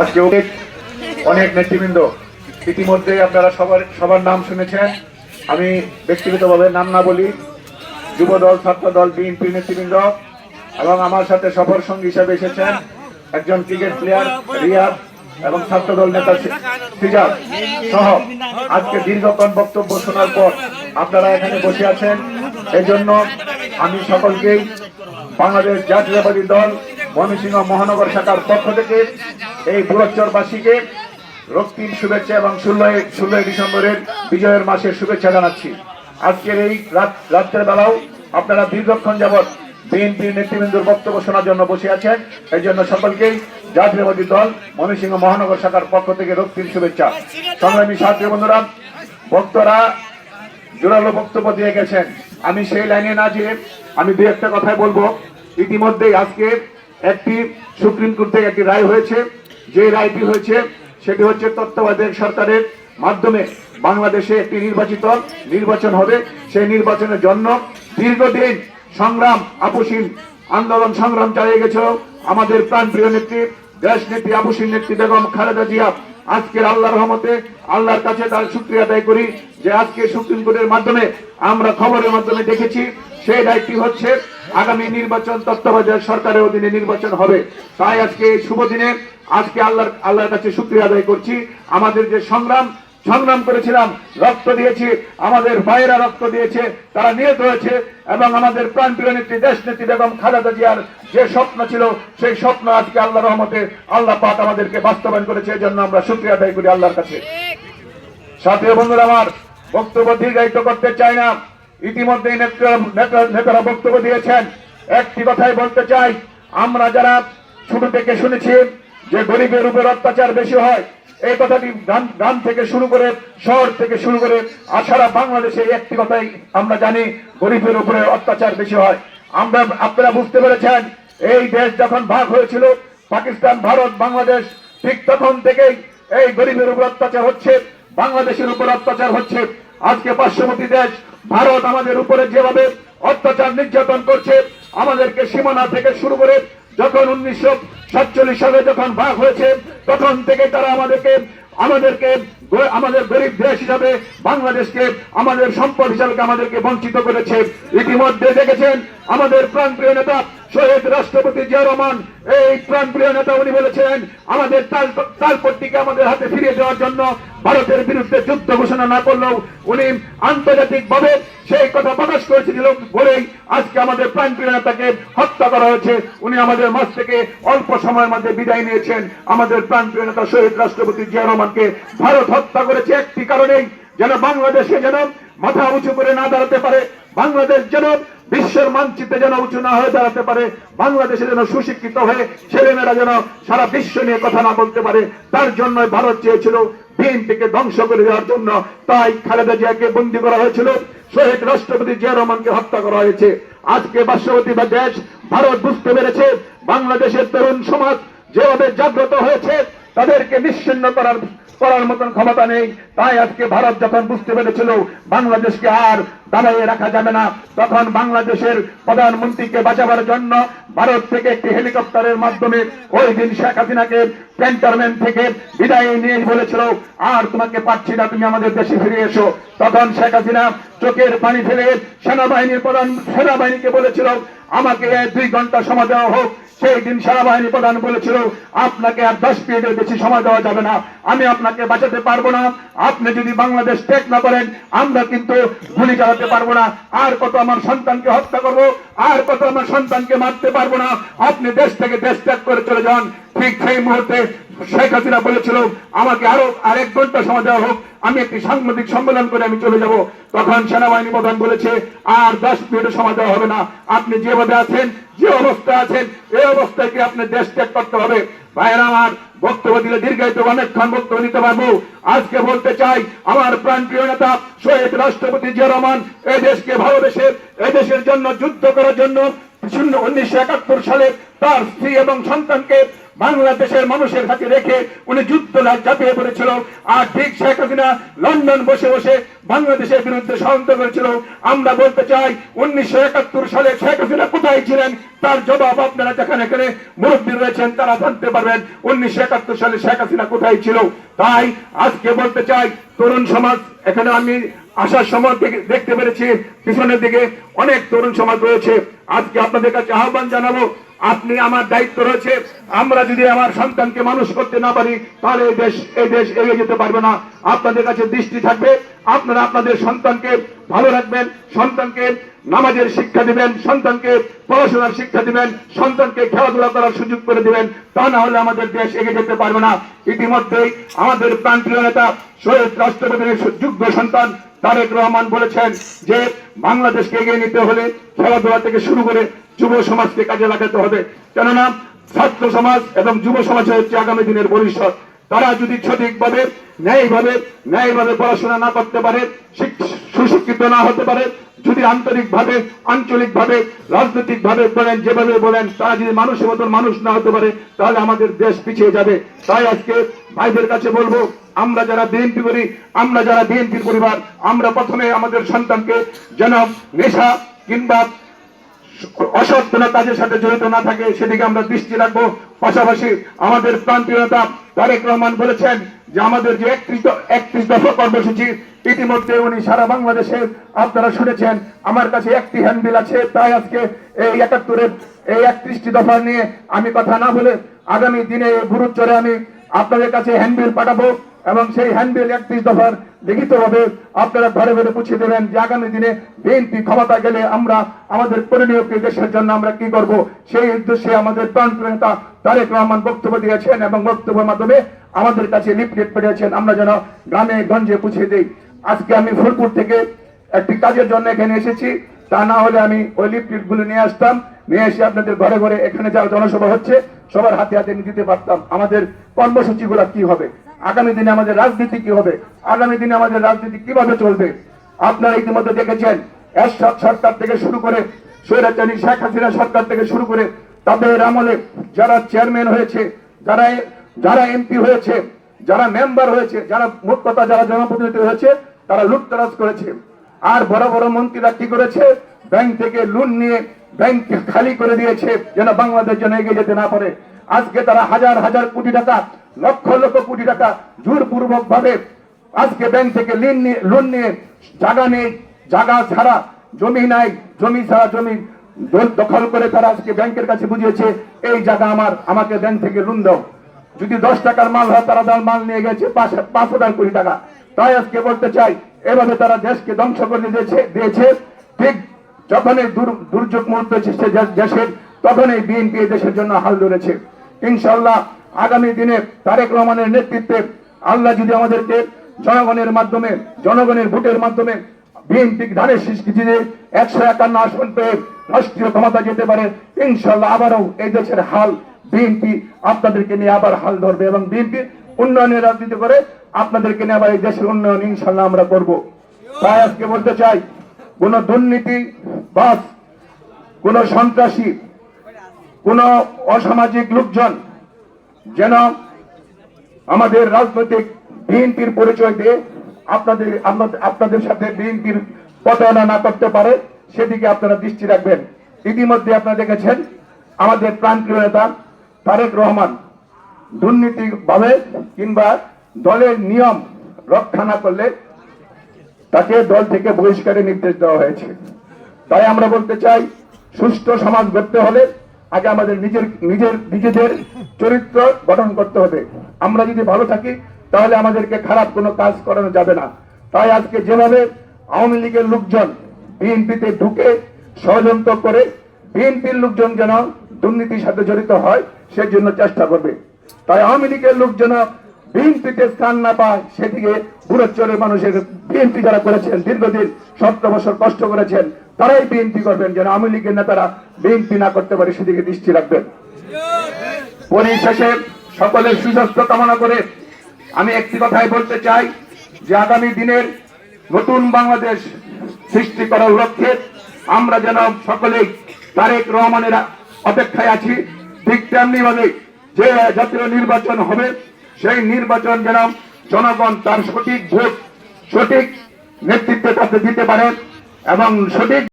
আজকে অনেক অনেক নেতৃবৃন্দ ইতিমধ্যে আপনারা সবার সবার নাম শুনেছেন। আমি ব্যক্তিগতভাবে নাম না বলি যুব দল ছাত্র দল বিএনপি নেতৃবৃন্দ এবং আমার সাথে সফর সঙ্গী হিসেবে এসেছেন একজন ক্রিকেট প্লেয়ার রিয়াদ এবং ছাত্র দল নেতা ফিজার সহ। আজকে দীর্ঘক্ষণ বক্তব্য শোনার পর আপনারা এখানে বসে আছেন। এই জন্য আমি সকলকেই বাংলাদেশ জাতীয়তাবাদী দল, ময়মনসিংহ মহানগর শাখার পক্ষ থেকে এই বুড়চ্চরবাসীকে রক্তিম শুভেচ্ছা এবং ষোলোই ষোলোই ডিসেম্বরের বিজয়ের মাসের শুভেচ্ছা জানাচ্ছি। আজকের এই রাত, রাত্রের বেলাও আপনারা দীর্ঘক্ষণ যাবৎ বিএনপির নেতৃবৃন্দুর বক্তব্য শোনার জন্য বসে আছেন। এই জন্য সকলকেই জাতীয়বাদী দল, ময়মনসিংহ মহানগর শাখার পক্ষ থেকে রক্তিম শুভেচ্ছা। সংগ্রামী ছাত্রী বন্ধুরা বক্তরা জোরালো বক্তব্য দিয়ে গেছেন। আমি সেই লাইনে না যেয়ে আমি দু একটা কথাই বলব। ইতিমধ্যেই আজকে একটি সুপ্রিম কোর্ট থেকে একটি রায় হয়েছে। যে রায়টি হয়েছে, সেটি হচ্ছে তত্ত্বাবধায়ক সরকারের মাধ্যমে বাংলাদেশে একটি নির্বাচিত নির্বাচন হবে। সেই নির্বাচনের জন্য দীর্ঘদিন সংগ্রাম, আপুসীন আন্দোলন, সংগ্রাম চালিয়ে গেছিল আমাদের প্রাণপ্রিয় নেত্রী, দেশ নেত্রী, আপুসীন নেত্রী বেগম খালেদা জিয়া। আজকের আল্লাহ রহমতে, আল্লাহর কাছে তার শুক্রিয়া আদায় করি যে আজকে সুপ্রিম কোর্টের মাধ্যমে আমরা খবরের মাধ্যমে দেখেছি, সেই দায়িত্ব হচ্ছে আগামী নির্বাচন তত্ত্বাবধায়ক সরকারের অধীনে নির্বাচন হবে। তাই আজকে শুভ দিনে আজকে আল্লাহর আল্লাহর কাছে শুক্রিয়া আদায় করছি। আমাদের যে সংগ্রাম সংগ্রাম করেছিলাম, রক্ত দিয়েছি, আমাদের ভাইয়েরা রক্ত দিয়েছে, তারা নিহত হয়েছে, এবং আমাদের প্রাণপ্রিয় নেত্রী দেশ নেত্রী বেগম খালেদা জিয়ার যে স্বপ্ন ছিল, সেই স্বপ্ন আজকে আল্লাহ রহমতে আল্লাহ পাক আমাদেরকে বাস্তবায়ন করেছে এই জন্য আমরা শুক্রিয়া আদায় করি আল্লাহর কাছে। সাথে বন্ধুরা আমার, বক্তব্য দীর্ঘায়িত করতে চাই না। নেতা- নেতারা বক্তব্য দিয়েছেন। একটি কথাই বলতে চাই, আমরা যারা ছোট থেকে শুনেছি যে গরিবের উপর অত্যাচার বেশি হয়, এই কথাটি গ্রাম থেকে শুরু করে শহর থেকে শুরু করে আর সারা বাংলাদেশে একটি কথাই আমরা জানি, গরিবের উপরে অত্যাচার বেশি হয়। আমরা, আপনারা বুঝতে পেরেছেন, এই দেশ যখন ভাগ হয়েছিল, পাকিস্তান, ভারত, বাংলাদেশ, ঠিক তখন থেকেই এই গরিবের উপর অত্যাচার হচ্ছে, বাংলাদেশের উপর অত্যাচার হচ্ছে। আজকে পার্শ্ববর্তী দেশ, ভারত আমাদের উপরে যেভাবে অত্যাচার নির্যাতন করছে, আমাদেরকে সীমানা থেকে শুরু করে যখন উনিশশো সাতচল্লিশ সালে যখন ভাগ হয়েছে তখন থেকে তারা আমাদেরকে আমাদেরকে আমাদের গরিব দেশ হিসাবে বাংলাদেশকে, আমাদের সম্পদ হিসাবে আমাদেরকে বঞ্চিত করেছে। ইতিমধ্যে দেখেছেন আমাদের প্রাণপ্রিয় নেতা শহীদ রাষ্ট্রপতি জিয়া রহমান। এই প্রাণপ্রিয় নেতা উনি বলেছেন, আমাদের তালপট্টিকে আমাদের হাতে ফিরিয়ে দেওয়ার জন্য ভারতের বিরুদ্ধে যুদ্ধ ঘোষণা না করলেও উনি আন্তর্জাতিক ভাবে সেই কথা প্রকাশ করেছিল বলেই আজকে আমাদের প্রাণপ্রিয় নেতাকে হত্যা করা হয়েছে। উনি আমাদের মাঝ থেকে অল্প সময়ের মধ্যে বিদায় নিয়েছেন। আমাদের প্রাণপ্রিয় নেতা শহীদ রাষ্ট্রপতি জিয়া রহমানকে ভারত হত্যা করেছে একটি কারণেই যেন বাংলাদেশে যেন মাথা উঁচু করে না দাঁড়াতে পারে, বাংলাদেশ যেন বিশ্বের মানচিত্রে যেন উঁচু না হয়ে দাঁড়াতে পারে, বাংলাদেশে যেন সুশিক্ষিত হয়ে ছেলেমেয়েরা যেন সারা বিশ্ব নিয়ে কথা না বলতে পারে, তার জন্য ভারত চেয়েছিল বিএনপিকে ধ্বংস করে দেওয়ার জন্য। তাই খালেদা জিয়াকে বন্দী করা হয়েছিল, শহীদ রাষ্ট্রপতি জিয়া রহমানকে হত্যা করা হয়েছে। আজকে পার্শ্ববর্তী বা দেশ, ভারত বুঝতে পেরেছে, বাংলাদেশের তরুণ সমাজ যেভাবে জাগ্রত হয়েছে, তাদেরকে নিশ্চিন্ন করার করার মতন ক্ষমতা নেই। তাই আজকে ভারত যখন বুঝতে পেরেছিল, বাংলাদেশকে আর দাঁড়াইয়ে রাখা যাবে না, তখন বাংলাদেশের প্রধানমন্ত্রীকে বাঁচাবার জন্য ভারত থেকে একটি হেলিকপ্টারের মাধ্যমে ওই দিন শেখ হাসিনাকে ক্যান্টনমেন্ট থেকে বিদায় নিয়ে বলেছিল, আর তোমাকে পাচ্ছি না, তুমি আমাদের দেশে ফিরে এসো। তখন শেখ হাসিনা চোখের পানি ফেলে সেনাবাহিনীর প্রধান সেনাবাহিনীকে বলেছিল, আমাকে দুই ঘণ্টা সময় দেওয়া হোক সেই দিন সেনাবাহিনী প্রধান বলেছিল, আপনাকে আর দশ মিনিটের বেশি সময় দেওয়া যাবে না। আমি আপনাকে বাঁচাতে পারব না। আপনি যদি বাংলাদেশ ত্যাগ না করেন, আমরা কিন্তু গুলি চালাতে পারব না। আর কত আমার সন্তানকে হত্যা করব? আর কত আমার সন্তানকে মারতে পারব না? আপনি দেশ থেকে দেশ ত্যাগ করে চলে যান। ঠিক সেই মুহূর্তে শেখ হাসিনা বলেছিল, আমাকে আরও আরেক ঘণ্টা সময় দেওয়া হোক, আমি একটি সাংবাদিক সম্মেলন করে আমি চলে যাব। তখন সেনাবাহিনী প্রধান বলেছে, আর দশ মিনিটের সময় দেওয়া হবে না। আপনি যেভাবে আছেন, যে অবস্থায় আছেন এই অবস্থায় কি আপনি দেশ ত্যাগ করতে হবে। ভাইয়েরা আমার বক্তব্য দিলে দীর্ঘায়িত অনেকক্ষণ বক্তব্য নিতে পারব। আজকে বলতে চাই, আমার প্রাণপ্রিয় নেতা শহীদ রাষ্ট্রপতি জিয়া রহমান এই দেশকে ভালোবেসে এই দেশের জন্য যুদ্ধ করার জন্য উনিশশো একাত্তর সালে তার স্ত্রী এবং সন্তানকে বাংলাদেশের মানুষের হাতে রেখে উনি যুদ্ধ চাপিয়ে পড়েছিল। আর ঠিক শেখ হাসিনা লন্ডন বসে বসে বাংলাদেশের বিরুদ্ধে ষড়যন্ত্র করেছিল। আমরা বলতে চাই, উনিশশো একাত্তর সালে শেখ হাসিনা কোথায় ছিলেন? তার জবাব আপনারা যেখানে এখানে মুরব্বী রয়েছেন, তারা জানতে পারবেন। উনিশশো একাত্তর সালে শেখ হাসিনা কোথায় ছিল? তাই আজকে বলতে চাই, তরুণ সমাজ, এখানে আমি আসার সময় দেখতে পেরেছি, পিছনের দিকে অনেক তরুণ সমাজ রয়েছে। আজকে আপনাদের কাছে আহ্বান জানাব আপনি আমার দায়িত্ব রয়েছে। আমরা যদি আমার সন্তানকে মানুষ করতে না পারি, তাহলে এই দেশ এই দেশ এগিয়ে যেতে পারবে না। আপনাদের কাছে দৃষ্টি থাকবে। আপনারা আপনাদের সন্তানকে ভালো রাখবেন, সন্তানকে নামাজের শিক্ষা দিবেন, সন্তানকে পড়াশোনার শিক্ষা দিবেন, সন্তানকে খেলাধুলা করার সুযোগ করে দিবেন। তা না হলে আমাদের দেশ এগিয়ে যেতে পারবে না। ইতিমধ্যেই আমাদের প্রান্তীয় নেতা, শহীদ রাষ্ট্রপতির যোগ্য সন্তান তারেক রহমান বলেছেন যে, বাংলাদেশকে এগিয়ে নিতে হলে খেলাধুলা থেকে শুরু করে যুব সমাজকে কাজে লাগাতে হবে। কেননা ছাত্র সমাজ এবং যুব সমাজ হচ্ছে আগামী দিনের ভবিষ্যৎ। তারা যদি সঠিকভাবে, ন্যায়ভাবে ন্যায়ভাবে পড়াশোনা না করতে পারে সুশিক্ষিত না হতে পারে, যদি আন্তরিক ভাবে আঞ্চলিক ভাবে রাজনৈতিক ভাবে বলেন, যেভাবে বলেন, তারা যদি মানুষের মতন মানুষ না হতে পারে, তাহলে আমাদের দেশ পিছিয়ে যাবে। তাই আজকে ভাইদের কাছে বলব, আমরা যারা বিএনপি করি, আমরা যারা বিএনপির পরিবার, আমরা প্রথমে আমাদের সন্তানকে যেন নেশা কিংবা অসৎ কোনো কাজের সাথে জড়িত না থাকে, সেদিকে আমরা দৃষ্টি রাখব। পাশাপাশি আমাদের তারেক রহমান বলেছেন যে আমাদের যে একত্রিশ একত্রিশ দফা কর্মসূচি, ইতিমধ্যে উনি সারা বাংলাদেশে, আপনারা শুনেছেন, আমার কাছে একটি হ্যান্ডবিল আছে, তাই আজকে এই একাত্তরের এই একত্রিশটি দফা নিয়ে আমি কথা না বলে আগামী দিনে গুরুত্বরে আমি আপনাদের কাছে হ্যান্ডবিল পাঠাবো। এবং সেই হ্যান্ডবিল একত্রিশ দফার লিখিত ভাবে আপনারা ঘরে ঘরে পুছিয়ে দেবেন যে আগামী দিনে বিএনপি ক্ষমতা গেলে আমরা আমাদের করণীয় দেশের জন্য আমরা কি করব? সেই উদ্দেশ্যে আমাদের প্রান্তীয় নেতা তারেক রহমান বক্তব্য দিয়েছেন এবং বক্তব্যের মাধ্যমে আমাদের কাছে লিফলেট পেয়েছেন আমরা যেন গ্রামে, গঞ্জে পুছিয়ে দিই। আজকে আমি ফুলপুর থেকে একটি কাজের জন্য এখানে এসেছি। তা না হলে আমি ওই লিফলেটগুলো নিয়ে আসতাম। নিয়ে এসে আপনাদের ঘরে ঘরে এখানে যা জনসভা হচ্ছে, সবার হাতে হাতে নিয়ে দিতে পারতাম। আমাদের কর্মসূচি গুলা কি হবে? আগামী দিনে আমাদের রাজনীতি কি হবে? আগামী দিনে আমাদের রাজনীতি কীভাবে চলবে? আপনারা ইতিমধ্যে দেখেছেন, এরশাদ সরকার থেকে শুরু করে স্বৈরাচারী শেখ হাসিনা সরকার থেকে শুরু করে তাদের আমলে যারা চেয়ারম্যান হয়েছে, যারা যারা এমপি হয়েছে, যারা মেম্বার হয়েছে, যারা মোট যারা জনপ্রতিনিধি হয়েছে, তারা লুটতরাজ করেছে। আর বড় বড় মন্ত্রীরা কি করেছে? ব্যাংক থেকে লোন নিয়ে ব্যাংক খালি করে দিয়েছে, যেন বাংলাদেশ যেন এগিয়ে যেতে না পারে। আজকে তারা হাজার হাজার কোটি টাকা লক্ষ লক্ষ কোটি টাকা জোরপূর্বক ভাবে আজকে ব্যাংক থেকে লোন নিয়ে লোন নিয়ে জায়গা নেই, জায়গা ছাড়া জমি নাই, জমি ছাড়া জমি দখল করে তারা আজকে ব্যাংকের কাছে বুঝিয়েছে, এই জায়গা আমার, আমাকে ব্যাংক থেকে লোন দাও। যদি দশ টাকার মাল হয়, তারা তার মাল নিয়ে গেছে, পাঁচ হাজার কোটি টাকা। তাই আজকে বলতে চাই, এভাবে তারা দেশকে ধ্বংস করে দিয়েছে দিয়েছে। ঠিক যখন এই দুর্যোগ মুহূর্ত দেশের তখন এই বিএনপি দেশের জন্য হাল ধরেছে। ইনশাল্লাহ আগামী দিনে তারেক রহমানের নেতৃত্বে আল্লাহ যদি আমাদেরকে জনগণের মাধ্যমে, জনগণের ভোটের মাধ্যমে বিএনপি ধানের দিয়ে একশো একান্ন আসন পেয়ে রাষ্ট্রীয় ক্ষমতা যেতে পারে ইনশাল্লাহ আবারও এই দেশের হাল বিএনপি আপনাদেরকে নিয়ে আবার হাল ধরবে এবং বিএনপি উন্নয়নের রাজনীতি করে আপনাদেরকে নিয়ে আবার এই দেশের উন্নয়ন ইনশাল্লাহ আমরা করব। তাই আজকে বলতে চাই, কোন দুর্নীতি বাস কোন সন্ত্রাসী, কোন অসামাজিক লোকজন যেন আমাদের রাজনৈতিক বিএনপির পরিচয় দিয়ে আপনাদের, আপনাদের- সাথে বিএনপির প্রতারণা না করতে পারে, সেদিকে আপনারা দৃষ্টি রাখবেন। ইতিমধ্যে আপনারা দেখেছেন, আমাদের প্রান্তীয় নেতা তারেক রহমান দুর্নীতি ভাবে কিংবা দলের নিয়ম রক্ষা না করলে তাকে দল থেকে বহিষ্কারের নির্দেশ দেওয়া হয়েছে। তাই আমরা বলতে চাই, সুষ্ঠু সমাজ গড়তে হলে আগে আমাদের নিজের নিজের, নিজেদের চরিত্র গঠন করতে হবে। আমরা যদি ভালো থাকি, তাহলে আমাদেরকে খারাপ কোনো কাজ করানো যাবে না। তাই আজকে যেভাবে আওয়ামী লীগের লোকজন বিএনপিতে ঢুকে ষড়যন্ত্র করে বিএনপির লোকজন যেন দুর্নীতির সাথে জড়িত হয়, সেজন্য চেষ্টা করবে। তাই আওয়ামী লীগের লোক যেন বিএনপিতে স্থান না পায়, সেদিকে বুড়োচরের মানুষের বিএনপি যারা করেছেন, দীর্ঘদিন সতেরো বছর কষ্ট করেছেন তারাই বিএনপি করবেন, যেন আওয়ামী লীগের নেতারা বিএনপি না করতে পারে, সেদিকে দৃষ্টি রাখবেন। পরিশেষে সকলের সুস্বাস্থ্য কামনা করে আমি একটি কথাই বলতে চাই, যে আগামী দিনের নতুন বাংলাদেশ সৃষ্টি করার লক্ষ্যে আমরা যেন সকলেই তারেক রহমানের অপেক্ষায় আছি। ঠিক তেমনি ভাবে যে জাতীয় নির্বাচন হবে, সেই নির্বাচন যেন জনগণ তার সঠিক ভোট, সঠিক নেতৃত্বে তাকে দিতে পারে। এবং সঠিক